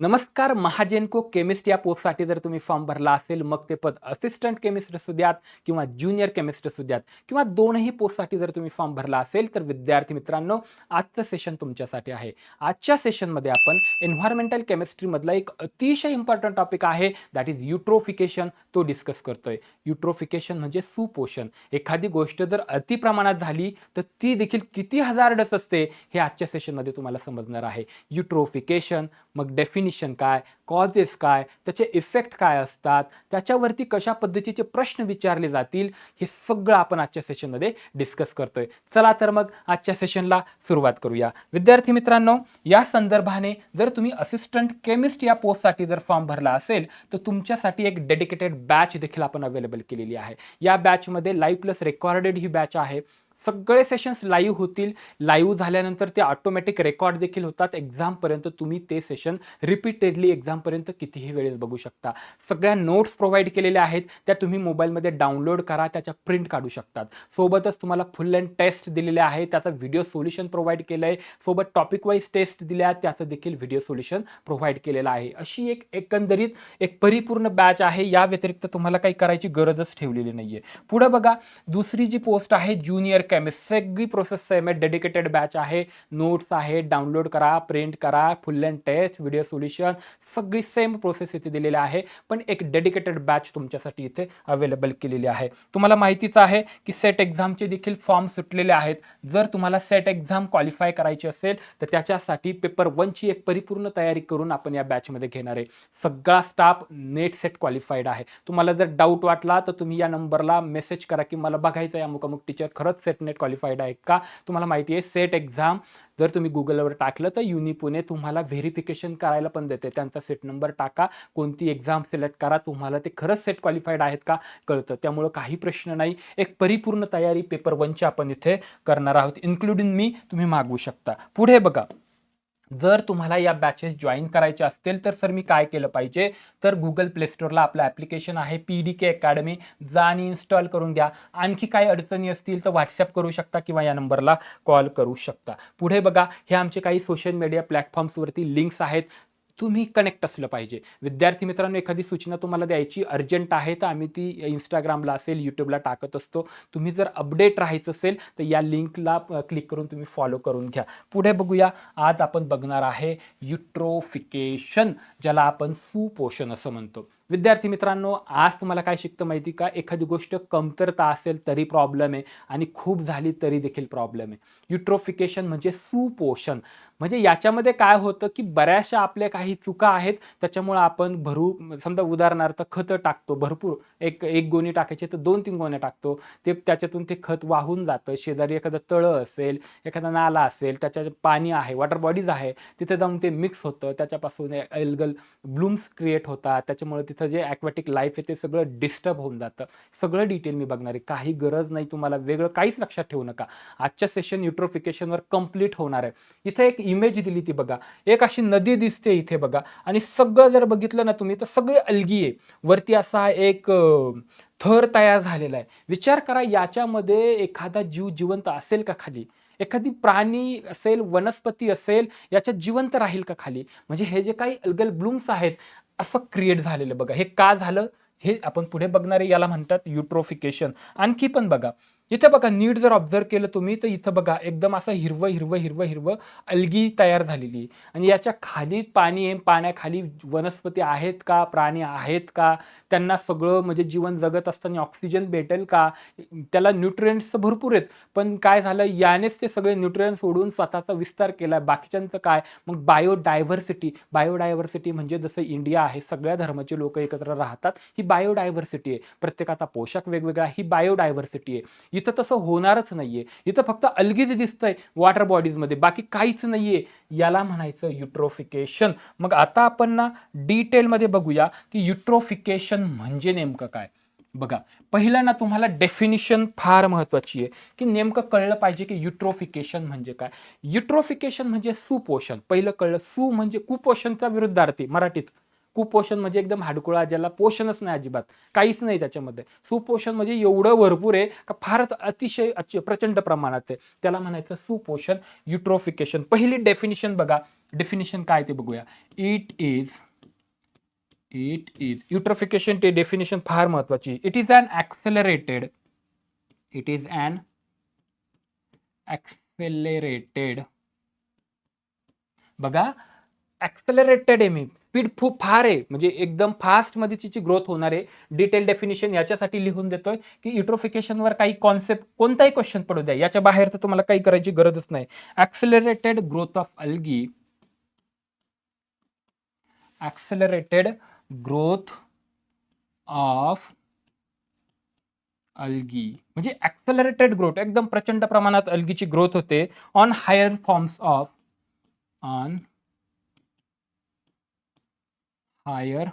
नमस्कार महाजेनको केमिस्ट या पोस्टसाठी जर तुम्ही फॉर्म भरला असेल मग ते पद असिस्टंट केमिस्ट असू द्यात किंवा ज्युनियर केमिस्ट असू द्यात किंवा दोनही पोस्टसाठी जर तुम्ही फॉर्म भरला असेल तर विद्यार्थी मित्रांनो आजचं सेशन तुमच्यासाठी आहे. आजच्या सेशनमध्ये आपण एन्व्हायरमेंटल केमिस्ट्रीमधला एक अतिशय इम्पॉर्टंट टॉपिक आहे दॅट इज युट्रोफिकेशन तो डिस्कस करतोय. युट्रोफिकेशन म्हणजे सुपोषण. एखादी गोष्ट जर अतिप्रमाणात झाली तर ती देखील किती हजारडस असते हे आजच्या सेशनमध्ये तुम्हाला समजणार आहे. युट्रोफिकेशन मग डेफिनिशन काय कॉजेस काय त्याचे इफेक्ट काय असतात त्याच्यावरती कशा पद्धतीचे प्रश्न विचारले जातील हे सगळं आपण आजच्या सेशनमध्ये डिस्कस करतोय. चला तर मग आजच्या सेशनला सुरुवात करूया. विद्यार्थी मित्रांनो या संदर्भाने जर तुम्ही असिस्टंट केमिस्ट या पोस्टसाठी जर फॉर्म भरला असेल तर तुमच्यासाठी एक डेडिकेटेड बॅच देखील आपण अवेलेबल केलेली आहे. या बॅचमध्ये लाईव्ह प्लस रेकॉर्डेड ही बॅच आहे. सगळे सेशन्स लाईव्ह होतील. लाईव्ह झाल्यानंतर ते ऑटोमॅटिक रेकॉर्ड देखील होतात. एक्झामपर्यंत तुम्ही ते सेशन रिपीटेडली एक्झामपर्यंत कितीही वेळेस बघू शकता. सगळ्या नोट्स प्रोव्हाइड केलेल्या आहेत. त्या तुम्ही मोबाईलमध्ये डाउनलोड करा. त्याच्या प्रिंट काढू शकतात. सोबतच तुम्हाला फुल अँड टेस्ट दिलेले आहे. त्याचा व्हिडिओ सोल्युशन प्रोव्हाइड केलं आहे सोबत टॉपिक वाईज टेस्ट दिल्या. आहेत त्याचं देखील व्हिडिओ सोल्युशन प्रोव्हाइड केलेलं आहे. अशी एक एकंदरीत एक परिपूर्ण बॅच आहे. या व्यतिरिक्त तुम्हाला काही करायची गरजच ठेवलेली नाही आहे पुढं बघा. दुसरी जी पोस्ट आहे ज्युनियर केमिस्ट सगळी प्रोसेस सेम आहे. डेडिकेटेड बॅच आहे. नोट्स आहे. डाउनलोड करा प्रिंट करा full and test video solution सगळी सेम प्रोसेस इथे दिलेली आहे. पण एक डेडिकेटेड बॅच तुमच्यासाठी इथे अवेलेबल केलेली आहे. तुम्हाला माहितीच आहे की सेट एक्झामचे देखील फॉर्म सुटलेले आहेत. जर तुम्हाला सेट एक्झाम क्वालिफाय करायची असेल तर त्याच्यासाठी पेपर वनची एक परिपूर्ण तयारी करून आपण या बॅचमध्ये घेणार आहे. सगळा स्टाफ नेट सेट क्वालिफाईड आहे. तुम्हाला जर डाऊट वाटला तर तुम्ही या नंबरला मेसेज करा की मला बघायचं आहे अमुक अमुक टीचर खरंच सेट नेट क्वालिफाईड आहे का? तुम्हाला माहिती आहे सेट एक्झाम जर तुम्ही गुगलवर टाकलं तर युनी पुणे तुम्हाला व्हेरिफिकेशन करायला पण देते. त्यांचा सेट नंबर टाका. कोणती एक्झाम सिलेक्ट करा तुम्हाला ते खरंच सेट क्वालिफाईड आहेत का? कळतं. त्यामुळं काही प्रश्न नाही. एक परिपूर्ण तयारी पेपर वनची आपण इथे करणार आहोत इन्क्लुडिंग मी तुम्ही मागवू शकता. पुढे बघा. जर तुम्हाला या बॅचेस जॉईन करायचे असतील तर सर मी काय केलं पाहिजे? तर गुगल प्ले स्टोअरला आपलं ॲप्लिकेशन आहे पी डी के अकॅडमी जा आणि इन्स्टॉल करून घ्या. आणखी काही अडचणी असतील तर व्हॉट्सअप करू शकता किंवा या नंबरला कॉल करू शकता. पुढे बघा हे आमचे काही सोशल मीडिया प्लॅटफॉर्म्सवरती लिंक्स आहेत. तुम्ही कनेक्ट असलं पाहिजे. विद्यार्थी मित्रांनो एखादी सूचना तुम्हाला द्यायची अर्जंट आहे तर आम्ही ती इंस्टाग्रामला असेल यूट्यूबला टाकत असतो. तुम्ही जर अपडेट राहायचं असेल तर या लिंकला क्लिक करून तुम्ही फॉलो करून घ्या. पुढे बघूया आज आपण बघणार आहे युट्रोफिकेशन ज्याला आपण सुपोषण असं म्हणतो. विद्यार्थी मित्रांनो आज तुम्हाला काय शिकतं माहिती का? एखादी गोष्ट कमतरता असेल तरी प्रॉब्लेम आहे. आणि खूप झाली तरी देखील प्रॉब्लेम आहे. युट्रोफिकेशन म्हणजे सुपोषण. म्हणजे याच्यामध्ये काय होतं की बऱ्याचशा आपल्या काही चुका आहेत त्याच्यामुळं आपण भरू समजा उदाहरणार्थ खतं टाकतो भरपूर. एक एक गोणी टाकायचे तर दोन तीन गोण्या टाकतो. ते त्याच्यातून ते खत वाहून जातं. शेजारी एखादं तळं असेल एखादा नाला असेल त्याच्या पाणी आहे वॉटर बॉडीज आहे तिथे जाऊन ते मिक्स होतं. त्याच्यापासून एल्गल ब्लूम्स क्रिएट होतात. त्याच्यामुळे तिथं जे ॲक्वॅटिक लाईफ आहे ते सगळं डिस्टर्ब होऊन जातं. सगळं डिटेल मी बघणार आहे. काही गरज नाही तुम्हाला. वेगळं काहीच लक्षात ठेवू नका. आजच्या सेशन युट्रोफिकेशनवर कंप्लीट होणार आहे. इथं एक इमेज दिली ती बघा. एक अशी नदी दिसते इथे बघा. आणि सगळं जर बघितलं ना तुम्ही तर सगळे अलगी आहे. वरती असा एक थर तयार झालेला आहे. विचार करा याच्यामध्ये एखादा जीव जिवंत असेल का खाली? एखादी प्राणी असेल वनस्पती असेल याच्यात जिवंत राहील का खाली? म्हणजे हे जे काही अलगल ब्लूम्स आहेत असं क्रिएट झालेलं बघा. हे का झालं? हे आपण पुढे बघणारे याला म्हणतात युट्रोफिकेशन आणखी पण बघा. इथं बघा नीट जर ऑब्झर्व केलं तुम्ही तर इथं बघा एकदम असं हिरवं हिरवं हिरवं हिरवं अलगी तयार झालेली आहे. आणि याच्या खाली पाणी आहे पाण्याखाली वनस्पती आहेत का प्राणी आहेत का त्यांना सगळं म्हणजे जीवन जगत असताना ऑक्सिजन भेटेल का त्याला न्यूट्रियंट्स भरपूर आहेत. पण काय झालं यानेच ते सगळे न्यूट्रियंट्स सोडून स्वतःचा विस्तार केला बाकीच्यांचं काय? मग बायोडायव्हर्सिटी बायोडायव्हर्सिटी म्हणजे जसं इंडिया आहे सगळ्या धर्माचे लोक एकत्र राहतात ही बायोडायव्हर्सिटी आहे. प्रत्येकाचा पोशाख वेगवेगळा ही बायोडायव्हर्सिटी आहे. इथं तसं होणारच नाहीये. इथं फक्त अलगीच दिसतंय वॉटर बॉडीजमध्ये बाकी काहीच नाहीये. याला म्हणायचं युट्रोफिकेशन मग आता आपण ना डिटेलमध्ये बघूया की युट्रोफिकेशन म्हणजे नेमकं काय? बघा पहिलं ना तुम्हाला डेफिनिशन फार महत्वाची आहे. की नेमकं कळलं पाहिजे की युट्रोफिकेशन म्हणजे काय? युट्रोफिकेशन म्हणजे सुपोषण. पहिलं कळलं सु म्हणजे कुपोषणचा विरुद्धार्थी मराठीत. कुपोषण म्हणजे एकदम हाडकुळा ज्याला पोषणच नाही अजिबात. काहीच नाही त्याच्यामध्ये. सुपोषण म्हणजे एवढं भरपूर आहे का फारच अतिशय प्रचंड प्रमाणात आहे. त्याला म्हणायचं सुपोषण युट्रोफिकेशन. पहिली डेफिनेशन बघा. डेफिनेशन काय ते बघूया. It is it is eutrophication ते डेफिनेशन फार महत्वाची it is an accelerated it is an accelerated बघा. ॲक्सेलरेटेड आहे मी. स्पीड खूप फार आहे. म्हणजे एकदम फास्टमध्ये तिची ग्रोथ होणार आहे डिटेल डेफिनेशन याच्यासाठी लिहून देतोय की युट्रोफिकेशनवर काही कॉन्सेप्ट कोणताही क्वेश्चन पडू द्या. याच्या बाहेर तर तुम्हाला काही करायची गरजच नाही. Accelerated growth of algae accelerated growth of algae म्हणजे ॲक्सेलरेटेड ग्रोथ एकदम प्रचंड प्रमाणात अल्गीची ग्रोथ होते on higher forms of on higher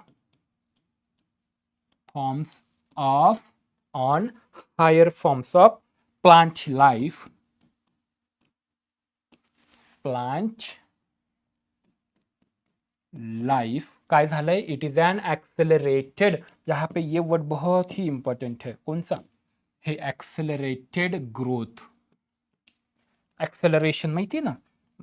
forms of, on, higher forms of plant life. Plant life काय झालंय इट इज़ एन एक्सेलरेटेड यहाँ पे ये वर्ड बहुत ही इंपॉर्टेंट है। कौन सा? हे एक्सेलरेटेड ग्रोथ एक्सेलरेशन माहिती ना?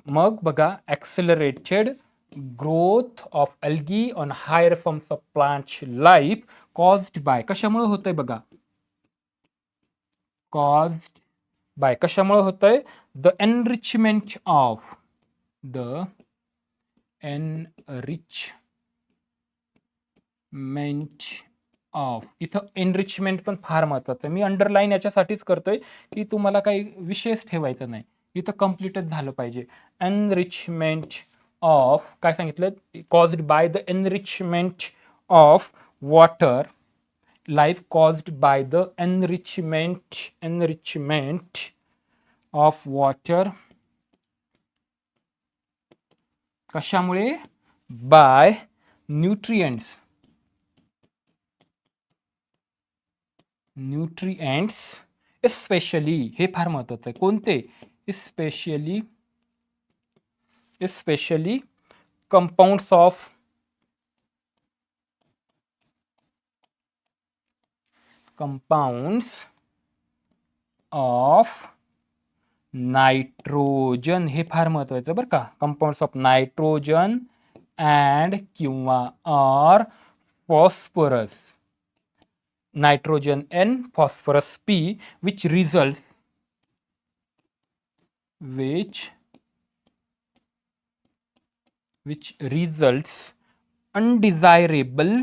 मग बघा accelerated growth of algae on higher forms of plant life caused by कशामुळे होतंय बघा? कॉज्ड बाय कशामुळे होतंय? The enrichment of the enrichment of इथं एनरिचमेंट पण फार महत्वाचं आहे. मी अंडरलाईन याच्यासाठीच करतोय की तुम्हाला काही विशेष ठेवायचं नाही. इथं कम्प्लीटच झालं पाहिजे. एनरिचमेंट ऑफ काय सांगितलं? Caused by the enrichment of water life caused by the enrichment enrichment of water कशामुळे? बाय न्यूट्रिएंट्स न्यूट्रिएंट्स स्पेशली हे फार महत्वाचं आहे. कोणते? Specially especially compounds of compounds of nitrogen हे फार महत्वाचं बरं का. कंपाऊंड्स ऑफ नायट्रोजन अँड किंवा or phosphorus nitrogen N phosphorus P which result which which results undesirable.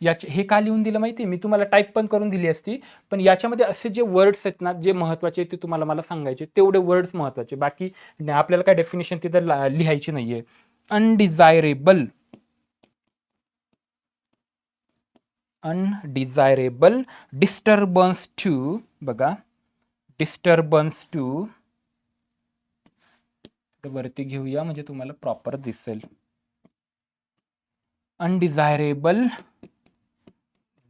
याचे हे का लिहून दिलं माहिती मी तुम्हाला टाईप पण करून दिली असती पण याच्यामध्ये असे जे वर्ड्स आहेत ना जे महत्त्वाचे ते तुम्हाला मला सांगायचे तेवढे वर्ड्स महत्त्वाचे बाकी आपल्याला काय डेफिनेशन तिथं लिहायची नाहीये. अनडिझायरेबल अनडिझायरेबल डिस्टर्बन्स टू बघा. डिस्टर्बन्स टू वरती घेऊया म्हणजे तुम्हाला प्रॉपर दिसेल. Undesirable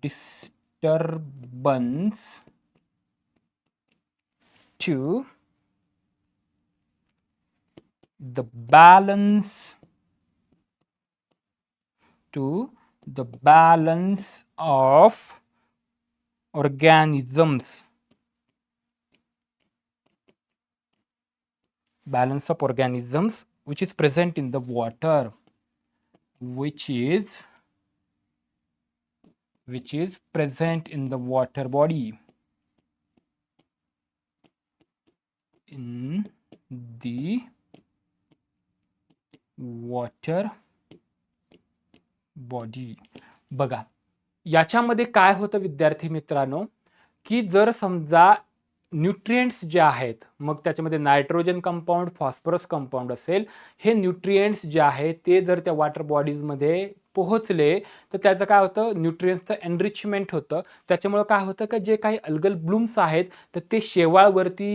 disturbance to the balance to the balance of organisms. Balance of organisms which is present in the water which is which is present in the water body in the water body बघा याच्यामध्ये काय होतं विद्यार्थी मित्रांनो की जर समजा nutrients जे आहेत मग त्याच्यामध्ये नायट्रोजन कंपाऊंड फॉस्फरस कंपाऊंड असेल हे न्यूट्रिएंट्स जे आहेत ते जर त्या वॉटर बॉडीजमध्ये पोहोचले तर त्याचं काय होतं? न्यूट्रियन्सचं एनरिचमेंट होतं. त्याच्यामुळं काय होतं का? जे काही अल्गल ब्लूम्स आहेत तर ते शेवाळवरती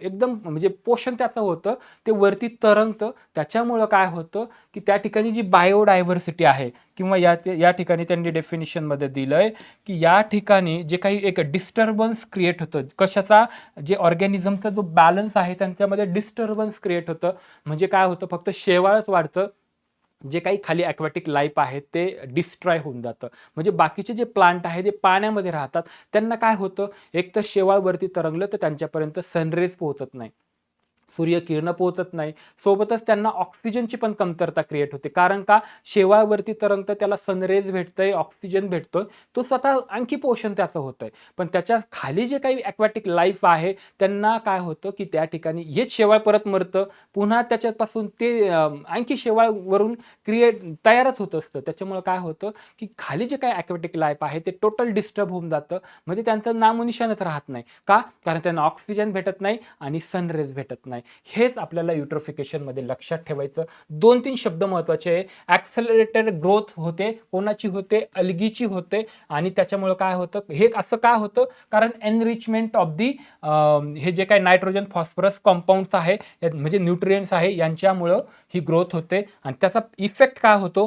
एकदम म्हणजे पोषण त्याचं होतं ते वरती तरंगतं. त्याच्यामुळं काय होतं की त्या ठिकाणी जी बायोडायव्हर्सिटी आहे किंवा या या ठिकाणी त्यांनी डेफिनेशनमध्ये दिलं आहे की या ठिकाणी जे काही एक डिस्टर्बन्स क्रिएट होतं कशाचा? जे ऑर्गॅनिझमचा जो बॅलन्स आहे त्यांच्यामध्ये डिस्टर्बन्स क्रिएट होतं. म्हणजे काय होतं? फक्त शेवाळच वाढतं. जे काही खाली ॲक्वॅटिक लाईफ आहे ते डिस्ट्रॉय होऊन जातं. म्हणजे बाकीचे जे प्लांट आहे ते पाण्यामध्ये राहतात त्यांना काय होतं? एक तर शेवाळवरती तरंगलं तर त्यांच्यापर्यंत सनरेज पोहोचत नाही. सूर्यकिरणं पोहोचत नाही. सोबतच त्यांना ऑक्सिजनची पण कमतरता क्रिएट होते. कारण का? शेवाळवरती तरंगतं त्याला सनरेज भेटतंय ऑक्सिजन भेटतोय. तो स्वतः आणखी पोषण त्याचं होतंय. पण त्याच्याखाली जे काही ॲक्वॅटिक लाईफ आहे त्यांना काय होतं की त्या ठिकाणी हेच शेवाळ परत मरतं. पुन्हा त्याच्यापासून ते आणखी शेवाळवरून क्रिएट तयारच होत असतं. त्याच्यामुळं काय होतं की खाली जे काही ॲक्वॅटिक लाईफ आहे ते टोटल डिस्टर्ब होऊन जातं. म्हणजे त्यांचं नामोनिशानच राहत नाही. का? कारण त्यांना ऑक्सिजन भेटत नाही आणि सनरेज भेटत नाही. हेच आपल्याला युट्रोफिकेशनमध्ये लक्षात ठेवायचं. दोन तीन शब्द महत्त्वाचे आहे. ॲक्सलरेटेड ग्रोथ होते. कोणाची होते? अलगीची होते. आणि त्याच्यामुळं काय होतं? हे असं काय होतं? कारण एनरिचमेंट ऑफ दी हे जे काय नायट्रोजन फॉस्फरस कॉम्पाऊंड्स आहे म्हणजे न्यूट्रियन्स आहे यांच्यामुळं ही ग्रोथ होते. आणि त्याचा इफेक्ट काय होतो?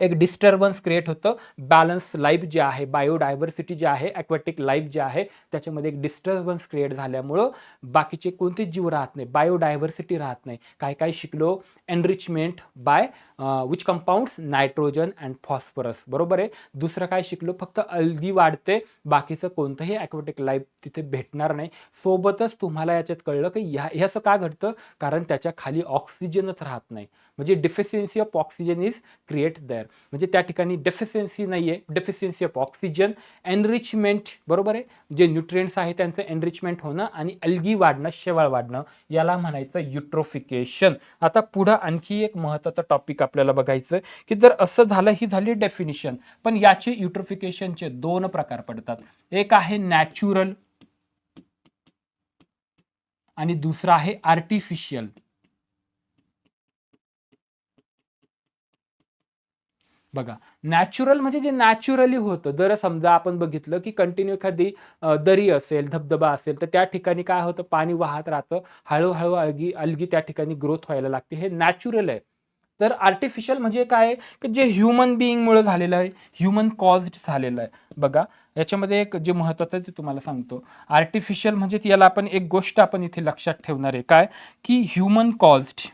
एक डिस्टर्बन्स क्रिएट होतं. बॅलन्स लाईफ जे आहे बायोडायव्हर्सिटी जे आहे ॲक्वॅटिक लाईफ जे आहे त्याच्यामध्ये एक डिस्टर्बन्स क्रिएट झाल्यामुळं बाकीचे कोणतेच जीव राहत नाही बायोडायव्हर्सिटी राहत नाही. काय काय शिकलो enrichment by which compounds nitrogen and phosphorus बरोबर आहे? दुसरं काय शिकलो? फक्त अल्दी वाढते बाकीचं कोणतंही ॲक्वॅटिक लाईफ तिथे भेटणार नाही. सोबतच तुम्हाला याच्यात कळलं की ह्या हे असं का घडतं? कारण त्याच्याखाली ऑक्सिजनच राहत नाही. म्हणजे deficiency of oxygen is create there म्हणजे त्या ठिकाणी डेफिशियन्सी नाही आहे डेफिशियन्सी ऑफ ऑक्सिजन एनरिचमेंट बरोबर आहे? जे न्यूट्रिएंट्स आहे त्यांचं एनरिचमेंट होणं आणि अल्गी वाढणं शेवाळ वाढणं याला म्हणायचं युट्रोफिकेशन आता पुढं आणखी एक महत्त्वाचा टॉपिक आपल्याला बघायचं की जर असं झालं ही झाली डेफिनिशन पण याचे युट्रोफिकेशनचे दोन प्रकार पडतात. एक आहे नॅचरल आणि दुसरा आहे आर्टिफिशियल बघा नॅचरल म्हणजे जे नॅचरली होतं. जर समजा आपण बघितलं की कंटिन्यू एखादी दरी असेल धबधबा असेल तर त्या ठिकाणी काय होतं? पाणी वाहत राहतं. हळूहळू अलगी अलगी त्या ठिकाणी ग्रोथ व्हायला लागते. हे नॅचरल आहे. तर आर्टिफिशियल म्हणजे काय? आहे की जे ह्युमन बिईंगमुळे झालेलं आहे. ह्युमन कॉज्ड झालेलं आहे. बघा याच्यामध्ये एक जे महत्त्वाचं आहे ते तुम्हाला सांगतो. आर्टिफिशियल म्हणजे याला आपण एक गोष्ट आपण इथे लक्षात ठेवणार आहे. काय? की ह्युमन कॉज्ड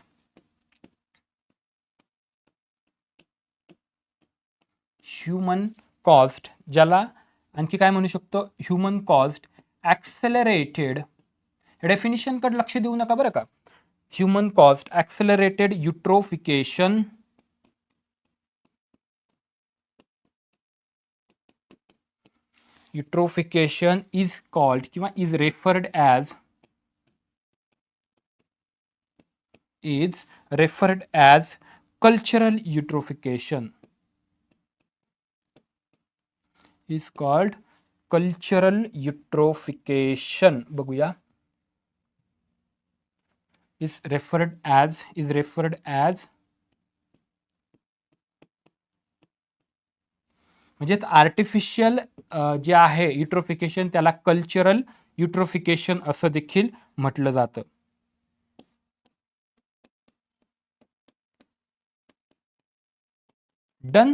ह्युमन कॉस्ट ज्याला आणखी काय म्हणू शकतो? ह्युमन कॉस्ट ॲक्सेलरेटेड डेफिनिशनकडे लक्ष देऊ नका बरं का. Human cost accelerated eutrophication eutrophication is called किंवा is referred as is referred as cultural eutrophication is called cultural eutrophication बघूया. Is referred as is referred as म्हणजे आर्टिफिशियल जे आहे युट्रोफिकेशन त्याला कल्चरल युट्रोफिकेशन असं देखील म्हटलं जातं. डन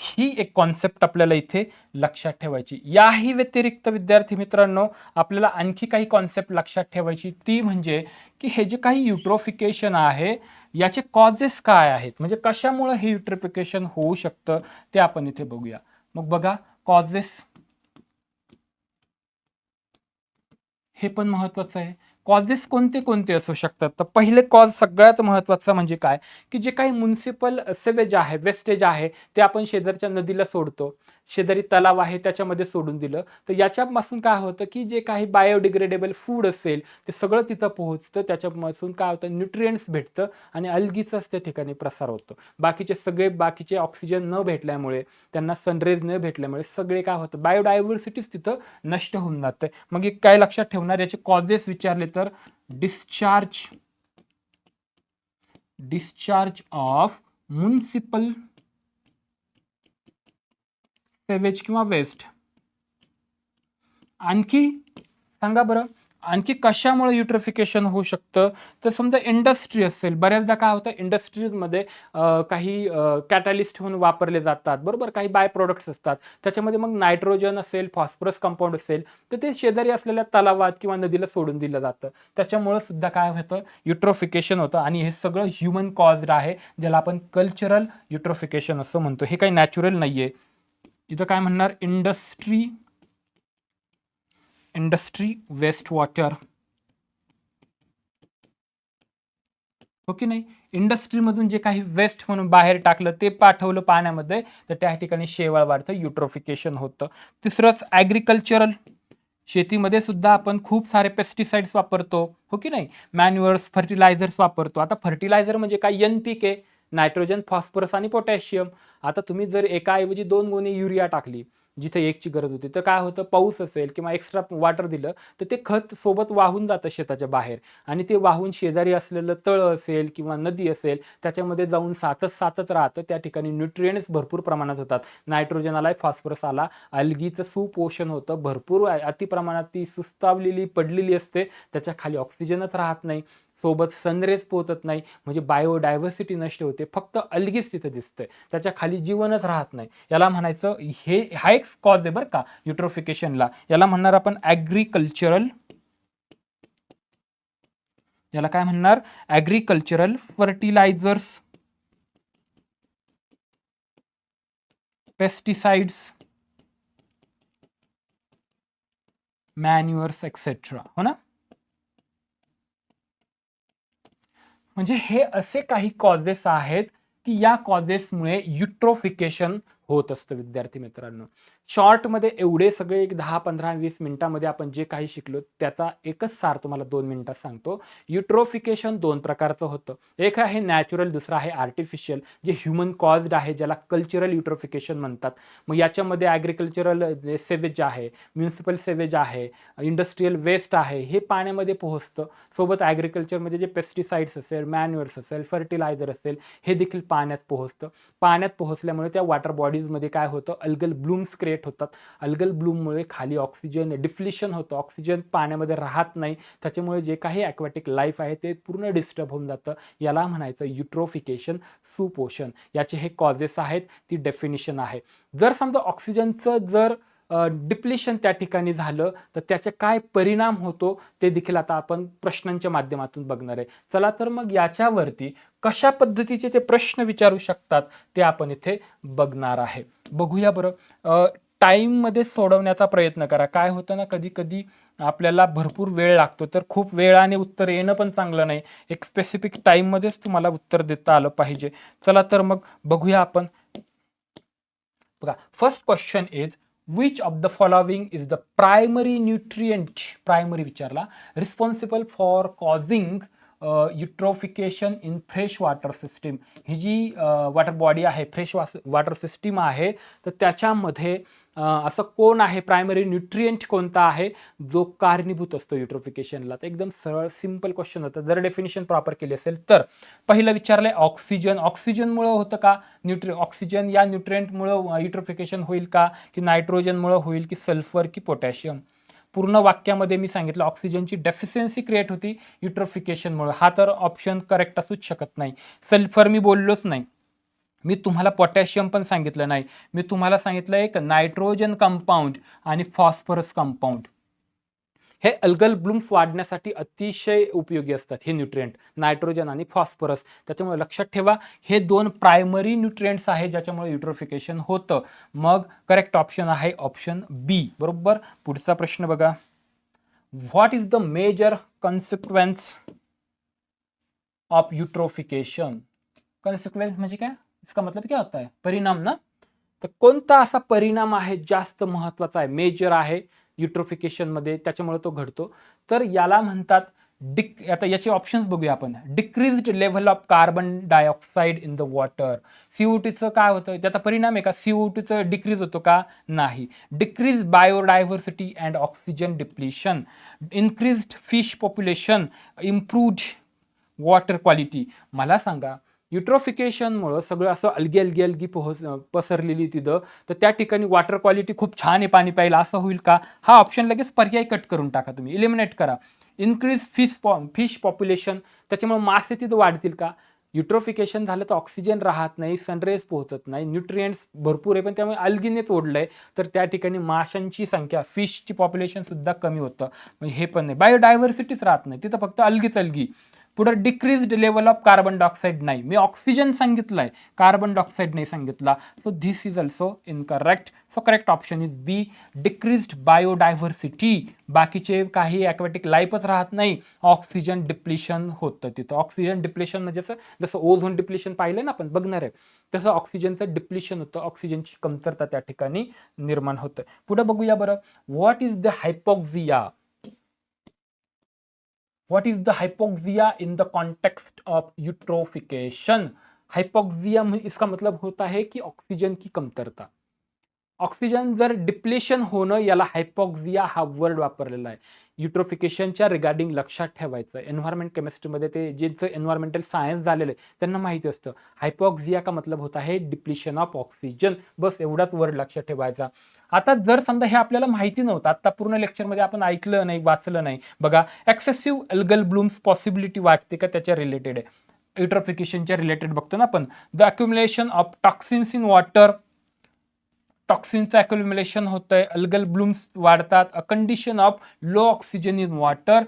ही एक कॉन्सेप्ट आपल्याला इथे लक्षात ठेवायची. याही व्यतिरिक्त विद्यार्थी मित्रांनो आपल्याला आणखी काही कॉन्सेप्ट लक्षात ठेवायची. ती म्हणजे की हे जे काही युट्रोफिकेशन आहे याचे कॉजेस काय आहेत? म्हणजे कशामुळं हे युट्रोफिकेशन होऊ शकतं ते आपण इथे बघूया. मग बघा कॉजेस हे पण महत्वाचं आहे. कॉजेस कोणते कोणते असू शकतात? तर पहिले कॉज सगळ्यात महत्त्वाचं म्हणजे काय? की जे काही म्युन्सिपल सेवेज आहे वेस्टेज आहे ते आपण शेजारच्या नदीला सोडतो. शेजारी तलाव आहे त्याच्यामध्ये सोडून दिलं. तर याच्यापासून काय होतं की जे काही बायोडिग्रेडेबल फूड असेल ते सगळं तिथं पोहोचतं. त्याच्यापासून काय होतं? न्यूट्रियंट्स भेटतं आणि अलगीचाच त्या ठिकाणी प्रसार होतो. बाकीचे सगळे बाकीचे ऑक्सिजन न भेटल्यामुळे त्यांना सनरेज न भेटल्यामुळे सगळे काय होतं? बायोडायव्हर्सिटीच तिथं नष्ट होऊन जातं. मग एक काय लक्षात ठेवणार? याचे कॉजेस विचारले तर discharge discharge of municipal sewage कि वेस्ट आणखी सांगा बरं. आणखी कशामुळे युट्रिफिकेशन होऊ शकतं? तर समजा इंडस्ट्री असेल बऱ्याचदा काय होतं इंडस्ट्रीजमध्ये काही कॅटॅलिस्ट होऊन वापरले जातात बरोबर? काही बाय प्रोडक्ट्स असतात. त्याच्यामध्ये मग नायट्रोजन असेल फॉस्फरस कंपाऊंड असेल तर ते शेजारी असलेल्या तलावात किंवा नदीला सोडून दिलं जातं. त्याच्यामुळं सुद्धा काय होतं? युट्रोफिकेशन होतं. आणि हे सगळं ह्युमन कॉज्ड आहे ज्याला आपण कल्चरल युट्रोफिकेशन असं म्हणतो. हे काही नॅचरल नाही आहे इथं काय म्हणणार? Industry industry waste water. हो की नाही? इंडस्ट्रीमधून जे काही वेस्ट म्हणून बाहेर टाकलं ते पाठवलं पाण्यामध्ये तर त्या ठिकाणी शेवाळ वाढतं युट्रोफिकेशन होतं. तिसरंच ॲग्रिकल्चरल शेतीमध्ये सुद्धा आपण खूप सारे पेस्टिसाइड्स वापरतो. हो की नाही? मॅन्युअर्स फर्टिलायझर्स वापरतो. आता फर्टिलायझर म्हणजे काय? N P K nitrogen phosphorus आणि पोटॅशियम आता तुम्ही जर एकाऐवजी दोन गुणी युरिया टाकली जिथे एकची गरज होती. तर काय होतं? पाऊस असेल किंवा एक्स्ट्रा वॉटर दिलं तर ते खत सोबत वाहून जातं शेताच्या बाहेर. आणि ते वाहून शेजारी असलेलं तळं असेल किंवा नदी असेल त्याच्यामध्ये जाऊन सातत सातत राहतं. त्या ठिकाणी न्यूट्रियन्स भरपूर प्रमाणात होतात. नायट्रोजन आलाय फॉस्फरस आला. अल्गीचं सुपोषण होतं. भरपूर अति प्रमाणात ती सुस्तावलेली पडलेली असते. त्याच्याखाली ऑक्सिजनच राहत नाही. सोबत सनरेज पोहोचत नाही म्हणजे बायोडायव्हर्सिटी नष्ट होते फक्त अलगीच तिथं दिसतंय. त्याच्याखाली जीवनच राहत नाही. याला म्हणायचं हे हा एक कॉज आहे बरं का युट्रोफिकेशनला याला म्हणणार आपण ॲग्रिकल्चरल याला काय म्हणणार? Agricultural fertilisers pesticides manures etcetera हो ना? म्हणजे हे असे काही कॉजेस आहेत की या कॉजेसमुळे युट्रोफिकेशन होत असतं विद्यार्थी मित्रांनो. शॉर्टमध्ये एवढे सगळे एक दहा पंधरा वीस मिनिटामध्ये आपण जे काही शिकलो त्याचा एकच सार तुम्हाला दोन मिनिटात सांगतो. युट्रोफिकेशन दोन प्रकारचं होतं. एक आहे नॅचरल दुसरं आहे आर्टिफिशियल जे ह्युमन कॉज्ड आहे ज्याला कल्चरल युट्रोफिकेशन म्हणतात. मग याच्यामध्ये ॲग्रिकल्चरल सेवेज आहे म्युन्सिपल सेवेज आहे इंडस्ट्रीयल वेस्ट आहे हे पाण्यामध्ये पोहोचतं. सोबत ॲग्रिकल्चरमध्ये जे पेस्टिसाइड्स असेल मॅन्युअर्स असेल फर्टिलायझर असेल हे देखील पाण्यात पोहोचतं. पाण्यात पोहोचल्यामुळे त्या वॉटर बॉडी बॉडीजमध्ये काय होतं? अल्गल ब्लूम्स क्रिएट होतात. अल्गल ब्लूममुळे खाली ऑक्सिजन डिफ्लिशन होतं. ऑक्सिजन पाण्यामध्ये राहत नाही. त्याच्यामुळे जे काही ॲक्वॅटिक लाईफ आहे ते पूर्ण डिस्टर्ब होऊन जातं. याला म्हणायचं युट्रोफिकेशन सुपोषण याचे हे कॉजेस आहेत. ती डेफिनेशन आहे. जर समजा ऑक्सिजनचं जर डिप्लिशन त्या ठिकाणी झालं तर त्याचे काय परिणाम होतो ते देखील आता आपण प्रश्नांच्या माध्यमातून बघणार आहे. चला तर मग याच्यावरती कशा पद्धतीचे ते प्रश्न विचारू शकतात ते आपण इथे बघणार आहे. बघूया बरं. टाईममध्ये सोडवण्याचा प्रयत्न करा. काय होतं ना कधी कधी आपल्याला भरपूर वेळ लागतो तर खूप वेळाने उत्तर येणं पण चांगलं नाही. एक स्पेसिफिक टाईममध्येच तुम्हाला उत्तर देता आलं पाहिजे. चला तर मग बघूया आपण. बघा first question is which of the following is the primary nutrient primary विचारला responsible for causing eutrophication in fresh water system ही जी वॉटर बॉडी आहे फ्रेश वॉटर सिस्टीम आहे तर त्याच्यामध्ये असं कोण आहे? प्रायमरी न्यूट्रियंट कोणता आहे? जो कारणीभूत असतो युट्रोफिकेशनला तर एकदम सरळ सिंपल क्वेश्चन होतं. जर डेफिनेशन प्रॉपर केली असेल तर. पहिलं विचारलंय ऑक्सिजन ऑक्सिजनमुळं होतं का? न्यूट्रि ऑक्सिजन या न्यूट्रियंटमुळं युट्रोफिकेशन होईल का? की नायट्रोजनमुळं होईल? की सल्फर की पोटॅशियम पूर्ण वाक्यामध्ये मी सांगितलं ऑक्सिजनची डेफिशियन्सी क्रिएट होती युट्रोफिकेशनमुळे हा तर ऑप्शन करेक्ट असूच शकत नाही. सल्फर मी बोललोच नाही. मी तुम्हाला पोटॅशियम पण सांगितलं नाही. मी तुम्हाला सांगितलं एक नायट्रोजन कंपाऊंड आणि फॉस्फरस कंपाऊंड हे अल्गल ब्लूम्स वाढण्यासाठी अतिशय उपयोगी असतात हे न्यूट्रिएंट नायट्रोजन आणि फॉस्फरस त्याच्यामुळे लक्षात ठेवा हे दोन प्रायमरी न्यूट्रिएंट्स आहे ज्याच्यामुळे युट्रोफिकेशन होतं. मग करेक्ट ऑप्शन आहे ऑप्शन बी बरोबर? पुढचा प्रश्न बघा. What is the major consequence of eutrophication consequence म्हणजे काय? इसका मतलब क्या होता है? परिणाम ना? तर कोणता असा परिणाम आहे जास्त महत्त्वाचा आहे? मेजर आहे. युट्रोफिकेशनमध्ये त्याच्यामुळे तो घडतो. तर याला म्हणतात डिक आता याचे ऑप्शन्स बघूया आपण. Decreased level of carbon dioxide in the water CO टीचं काय होतं? त्याचा परिणाम आहे का? सीओ टीचं डिक्रीज होतो का? नाही. Decrease biodiversity and oxygen depletion increased fish population improved water quality मला सांगा युट्रोफिकेशनमुळं सगळं असं अलगी अलगी अलगी पोहोच पसरलेली तिथं. तर त्या ठिकाणी वॉटर क्वालिटी खूप छान आहे पाणी प्यायला. असं होईल का? हा ऑप्शन लगेच पर्याय कट करून टाका तुम्ही. इलिमिनेट करा. इन्क्रीज फिश पॉ फिश पॉप्युलेशन त्याच्यामुळे मासे तिथं वाढतील का? युट्रोफिकेशन झालं तर ऑक्सिजन राहत नाही सनरेज पोहोचत नाही न्यूट्रियंट्स भरपूर आहे. पण त्यामुळे अल्गीने तोडलं आहे तर त्या ठिकाणी माशांची संख्या फिशची पॉप्युलेशनसुद्धा कमी होतं. म्हणजे हे पण नाही. बायोडायव्हर्सिटीच राहत नाही. तिथं फक्त अलगीच अलगी. पुढं decreased level of carbon dioxide नाही. मी ऑक्सिजन सांगितलं आहे कार्बन डायऑक्साईड नाही सांगितला. So this is also incorrect so correct option is B decreased biodiversity बाकीचे काही ॲक्वॅटिक लाईफच राहत नाही. ऑक्सिजन डिप्लिशन होतं तिथं. ऑक्सिजन डिप्लेशन म्हणजे असं जसं ओझोन डिप्लेशन पाहिलं ना आपण बघणार आहे. तसं ऑक्सिजनचं डिप्लिशन होतं. ऑक्सिजनची कमतरता त्या ठिकाणी निर्माण होतं. पुढे बघूया बरं. What is the hypoxia what is the hypoxia in the context of eutrophication? Hypoxia इसका मतलब होता है कि ऑक्सिजन की कमतरता। ऑक्सिजन जर डिप्लेशन होणं याला हायपॉक्झिया हा वर्ड वापरलेला आहे. युट्रोफिकेशनच्या रिगार्डिंग लक्षात ठेवायचं एन्व्हायरमेंट केमिस्ट्रीमध्ये ते ज्यांचं एन्व्हायरमेंटल सायन्स झालेलं आहे त्यांना माहिती असतं. हायपॉक्झिया का मतलब होता है डिप्लेशन ऑफ ऑक्सिजन बस एवढाच वर्ड लक्षात ठेवायचा. आता जर समजा हे आपल्याला माहिती नव्हतं आता पूर्ण लेक्चरमध्ये आपण ऐकलं नाही वाचलं नाही. बघा एक्सेसिव्ह अल्गल ब्लूम्स पॉसिबिलिटी वाटते का त्याच्या रिलेटेड आहे. युट्रोफिकेशनच्या रिलेटेड बघतो ना आपण. The accumulation of toxins in water टॉक्सिनचं accumulation होतं आहे अल्गल ब्लूम्स वाढतात. A condition of low oxygen in water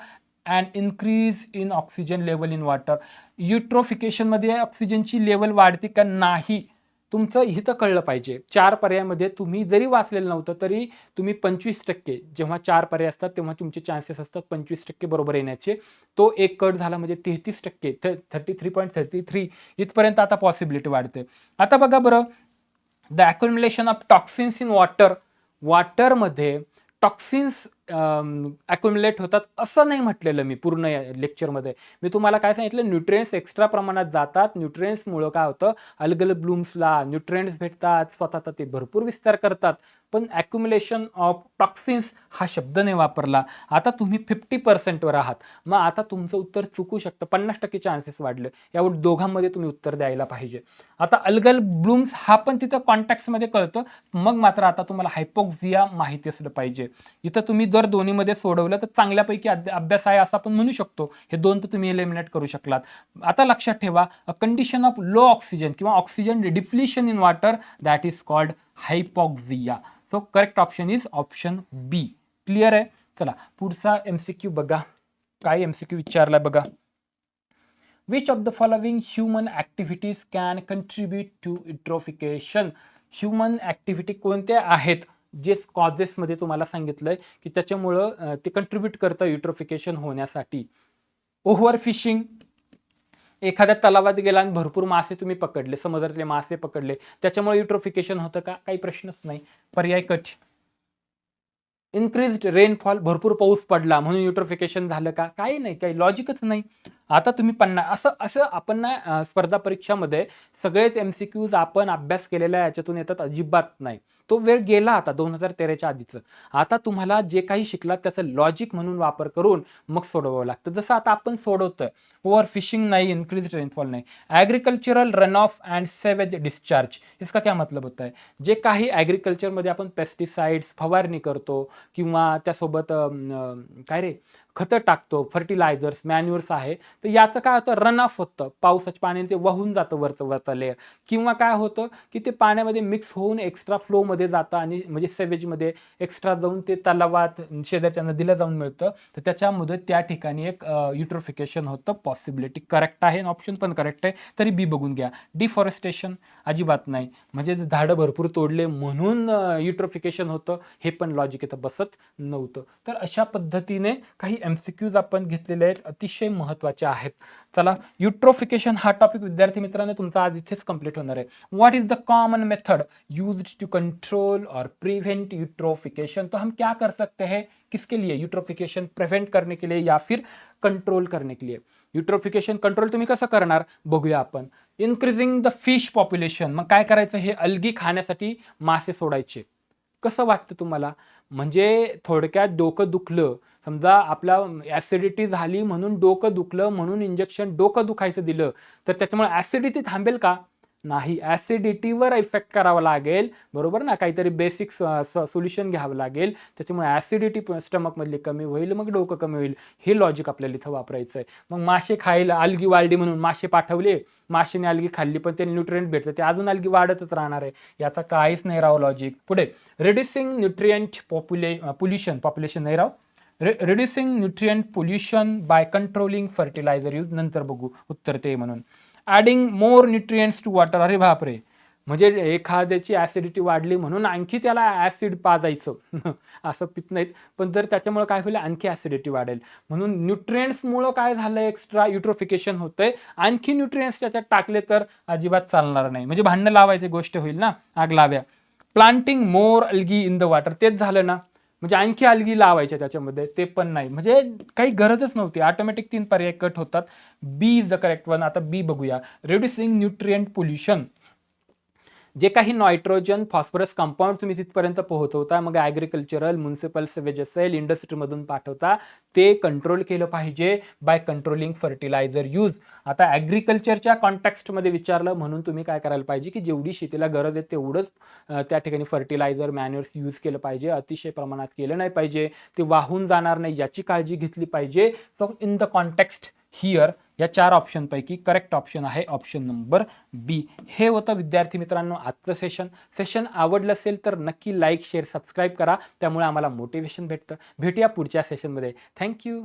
and increase in oxygen level in water युट्रोफिकेशनमध्ये ऑक्सिजनची लेवल वाढते का नाही? तुमचं इथं कळलं पाहिजे. चार पर्यायामध्ये तुम्ही जरी वाचलेलं नव्हतं तरी तुम्ही पंचवीस टक्के जेव्हा चार पर्याय असतात तेव्हा तुमचे चान्सेस असतात पंचवीस टक्के बरोबर येण्याचे. तो एक कट झाला म्हणजे तेहतीस टक्के thirty three point thirty three इथपर्यंत आता पॉसिबिलिटी वाढते. आता बघा बरं the accumulation of toxins in water वॉटरमध्ये toxins accumulate होतात असं नाही म्हटलेलं मी पूर्ण या लेक्चरमध्ये मी तुम्हाला काय सांगितलं? न्यूट्रिएंट्स एक्स्ट्रा प्रमाणात जातात. न्यूट्रिएंट्समुळं काय होतं? अलगल ब्लूम्सला न्यूट्रिएंट्स भेटतात. स्वतःचा ते भरपूर विस्तार करतात. पण ॲक्युमुलेशन ऑफ टॉक्सिन्स हा शब्द नाही वापरला. आता तुम्ही फिफ्टी पर्सेंटवर आहात. मग आता तुमचं उत्तर चुकू शकतं. पन्नास टक्के चान्सेस वाढले. यावर दोघांमध्ये तुम्ही उत्तर द्यायला पाहिजे. आता अलगल ब्लूम्स हा पण तिथं कॉन्टॅक्ट्समध्ये कळतं. मग मात्र आता तुम्हाला हायपोक्झिया माहिती असलं पाहिजे. इथं तुम्ही जर दोन्हीमध्ये सोडवलं तर चांगल्यापैकी अभ्यास आहे असं आपण म्हणू शकतो. हे दोन तर तुम्ही एलिमिनेट करू शकलात. आता लक्षात ठेवा a condition of low oxygen किंवा oxygen depletion in water that is called hypoxia so correct option is option B clear आहे? चला पुढचा एमसीक्यू बघा. काय एमसीक्यू विचारलाय बघा. Which of the following human activities can contribute to eutrophication human activity कोणत्या आहेत? जे कॉजेसमध्ये तुम्हाला सांगितलंय की त्याच्यामुळं ते कंट्रीब्यूट करतं युट्रोफिकेशन होण्यासाठी. ओव्हर फिशिंग एखाद्या तलावात गेला आणि भरपूर मासे तुम्ही पकडले समुद्रातले मासे पकडले त्याच्यामुळे युट्रोफिकेशन होतं का? काही प्रश्नच नाही. पर्याय कच इन्क्रीज्ड रेनफॉल भरपूर पाऊस पडला म्हणून युट्रोफिकेशन झालं का? काही नाही काही लॉजिकच नाही. आता तुम्ही पन्ना असं असं आपण ना स्पर्धा परीक्षामध्ये सगळेच एम सी क्यूज आपण अभ्यास केलेल्या याच्यातून येतात अजिबात नाही. तो वेळ गेला आता दोन हजार तेराच्या आधीचं. आता तुम्हाला जे काही शिकलात त्याचं लॉजिक म्हणून वापर करून मग सोडवावं लागतं. जसं आता आपण सोडवतोय ओव्हर फिशिंग नाही इन्क्रीज रेनफॉल नाही. Agricultural run off and sewage discharge इसका क्या मतलब होता है? जे काही ॲग्रिकल्चरमध्ये आपण पेस्टिसाइड्स फवारणी करतो किंवा त्यासोबत काय रे? खतं टाकतो फर्टिलायझर्स मॅन्युअर्स आहे. तर याचं काय होतं? रन ऑफ होतं. पावसाच्या पाण्याने ते वाहून जातं वरचं वरचं लेअर किंवा काय होतं? की ते पाण्यामध्ये मिक्स होऊन एक्स्ट्रा फ्लोमध्ये जातं आणि म्हणजे सेवेजमध्ये एक्स्ट्रा जाऊन ते तलावात शेजारच्या नदीला जाऊन मिळतं. तर त्याच्यामध्ये त्या ठिकाणी एक युट्रोफिकेशन होतं. पॉसिबिलिटी करेक्ट आहे ऑप्शन पण करेक्ट आहे. तरी बी बघून घ्या. डिफॉरेस्टेशन अजिबात नाही. म्हणजे झाडं भरपूर तोडले म्हणून युट्रोफिकेशन होतं. हे पण लॉजिक इथं बसत नव्हतं. तर अशा पद्धतीने काही एम सी क्यूज आपण घेतलेले आहेत अतिशय महत्त्वाचे आहेत. चला युट्रोफिकेशन हा टॉपिक विद्यार्थी मित्रांनो तुमचा आज इथेच कंप्लीट होणार आहे. What is the common method use to control और प्रिवेंट यूट्रोफिकेशन तो हम क्या कर सकते हैं? किसके लिए? यूट्रोफिकेशन प्रिव्हेंट करने के लिए या फिर कंट्रोल करने के लिए? युट्रोफिकेशन कंट्रोल तुम्ही कसं करणार? बघूया आपण. इन्क्रीजिंग द फिश पॉप्युलेशन मग काय करायचं? हे अलगी खाण्यासाठी मासे सोडायचे. कसं वाटतं तुम्हाला? म्हणजे थोडक्यात डोकं दुखलं. समजा आपला ॲसिडिटी झाली म्हणून डोकं दुखलं म्हणून इंजेक्शन डोकं दुखायचं दिलं. तर त्याच्यामुळे ॲसिडिटी थांबेल का? नाही ॲसिडिटीवर इफेक्ट करावा लागेल बरोबर ना? काहीतरी बेसिक सोल्युशन घ्यावं लागेल. त्याच्यामुळे ॲसिडिटी स्टमकमधली कमी होईल मग डोकं कमी होईल. हे लॉजिक आपल्याला इथं वापरायचं आहे मग मासे खायला अलगी वाळली म्हणून मासे पाठवले माशेने अलगी खाल्ली पण ते न्यूट्रिएंट भेटतं. ते अजून अलगी वाढतच राहणार आहे. याचा काहीच नाही राव लॉजिक पुढे रिड्युसिंग न्यूट्रिएंट पॉप्युले पोल्युशन पॉप्युलेशन नाही राव. Reducing nutrient pollution by controlling fertiliser use नंतर बघू. उत्तर ते म्हणून. Adding more nutrients to water अरे बापरे. म्हणजे एखाद्याची ॲसिडिटी वाढली म्हणून आणखी त्याला ॲसिड पाजायचं. असं पित नाहीत. पण जर त्याच्यामुळे काय होईल? आणखी ॲसिडिटी वाढेल. म्हणून न्यूट्रिएंट्समुळं काय झालं एक्स्ट्रा युट्रोफिकेशन होतंय. आणखी न्यूट्रिएंट्स त्याच्यात टाकले तर अजिबात चालणार नाही. म्हणजे भांडणं लावायची गोष्ट होईल ना आग लाव्या planting more algae in the water तेच झालं ना. म्हणजे आणखी अलगी लावायच्या त्याच्यामध्ये ते पण नाही. म्हणजे काही गरजच नव्हती. ऑटोमॅटिक तीन पर्याय कट होतात. B is the correct one आता बी बघूया. रिड्युसिंग न्यूट्रिएंट पोल्युशन जे काही नायट्रोजन फॉस्फरस कंपाऊंड तुम्ही तिथपर्यंत पोहोचवता मग ॲग्रिकल्चरल म्युन्सिपल सेवेज असेल इंडस्ट्रीमधून पाठवता ते कंट्रोल केलं पाहिजे बाय कंट्रोलिंग फर्टिलायझर यूज आता ॲग्रिकल्चरच्या कॉन्टॅक्स्टमध्ये विचारलं म्हणून तुम्ही काय करायला पाहिजे की जेवढी शेतीला गरज आहे तेवढंच त्या ठिकाणी फर्टिलायझर मॅन्युअर्स यूज केलं पाहिजे. अतिशय प्रमाणात केलं नाही पाहिजे. ते वाहून जाणार नाही याची काळजी घेतली पाहिजे. So in the context here या चार ऑप्शनपैकी करेक्ट ऑप्शन आहे ऑप्शन नंबर बी हे होतं विद्यार्थी मित्रांनो आजचं सेशन सेशन आवडलं असेल तर नक्की लाईक शेअर सबस्क्राईब करा. त्यामुळे आम्हाला मोटिवेशन भेटतं. भेटूया पुढच्या सेशनमध्ये थँक्यू